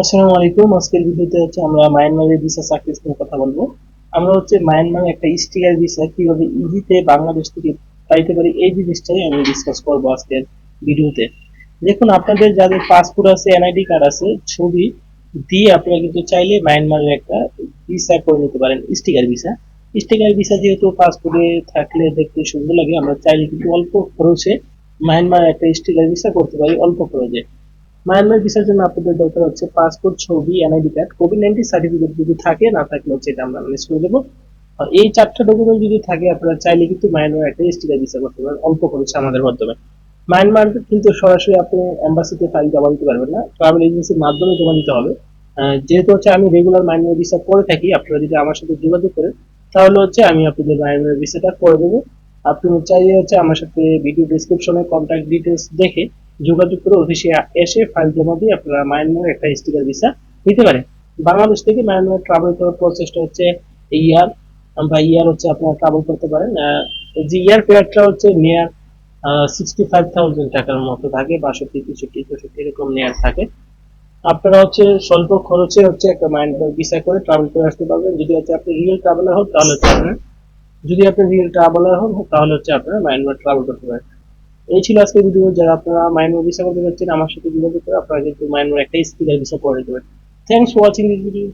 আসসালামু আলাইকুম। আজকের ভিডিওতে হচ্ছে আমরা মায়ানমারের ভিসা সাকসেস নিয়ে কথা বলব। আমরা হচ্ছে মায়ানমারে একটা স্টিকার ভিসা কীভাবে ইজিতে বাংলাদেশ থেকে পাইতে পারি এই জিনিসটাই আমি ডিসকাস করব আজকের ভিডিওতে। দেখুন, আপনাদের যাদের পাসপোর্ট আছে এনআইডি কার্ড আছে, ছবি দিয়ে আপনারা কিন্তু চাইলে মায়ানমারের একটা ভিসা করে নিতে পারেন স্টিকার ভিসা স্টিকার ভিসা যেহেতু পাসপোর্টে থাকলে দেখতে সুন্দর লাগে, আমরা চাইলে কিন্তু অল্প খরচে মায়ানমার একটা স্টিকার ভিসা করতে পারি, অল্প খরচে। মায়ানমার ভিসার জন্য আপনাদের দরকার হচ্ছে পাসপোর্ট ছবি N I D card covid nineteen certificate যদি থাকে, না থাকলে হচ্ছে এটা আমরা ম্যানেজ করে দেবো। এই চারটা ডকুমেন্ট যদি থাকে, আপনারা চাইলে কিন্তু মায়ানমার একটা স্টিকার ভিসা করতে পারেন, অল্প খরচে আমাদের মাধ্যমে। মায়ানমার কিন্তু সরাসরি আপনি এম্বাসিতে ফাইল জমা দিতে পারবেন না ট্রাভেল এজেন্সির মাধ্যমে জমা দিতে হবে। যেহেতু হচ্ছে আমি রেগুলার মায়ানমার ভিসা করে থাকি, আপনারা যদি আমার সাথে যোগাযোগ করেন, তাহলে হচ্ছে আমি আপনাদের মায়ানমার ভিসাটা করে দেবো। আপনি চাইলে হচ্ছে আমার সাথে ভিডিও ডিসক্রিপশনে কন্ট্যাক্ট ডিটেলস দেখে যোগাযোগ করে অফিসে এসে ফাইল জমা দিয়ে আপনারা মায়ানমার একটা স্টিকার ভিসা নিতে পারেন। বাংলাদেশ থেকে মায়ানমার ট্রাভেল করার প্রসেসটা হচ্ছে ইয়ার বা ইয়ার হচ্ছে আপনারা ট্রাভেল করতে পারেন। যে ইয়ার ফেয়ারটা হচ্ছে নিয়ার সিক্সটি ফাইভ থাউজেন্ড টাকার মতো থাকে, বাষট্টি, তেষট্টি, চৌষট্টি এরকম নেয়ার থাকে। আপনারা হচ্ছে স্বল্প খরচে হচ্ছে একটা মায়ানমার ভিসা করে ট্রাভেল করে আসতে পারবেন। যদি হচ্ছে আপনি রিয়েল ট্রাভেলার হন, তাহলে হচ্ছে আপনার যদি আপনি রিয়েল ট্রাভেলার হন, তাহলে হচ্ছে আপনারা মায়ানমার ট্রাভেল করতে পারেন। এই ছিল আজকে ভিডিও যারা আপনারা মাইনর ভিসা করতে যাচ্ছেন আমার সাথে যোগাযোগ করে আপনারা কিন্তু মাইনর একটা স্পিকার বিষয় করে দেবেন thanks for watching this video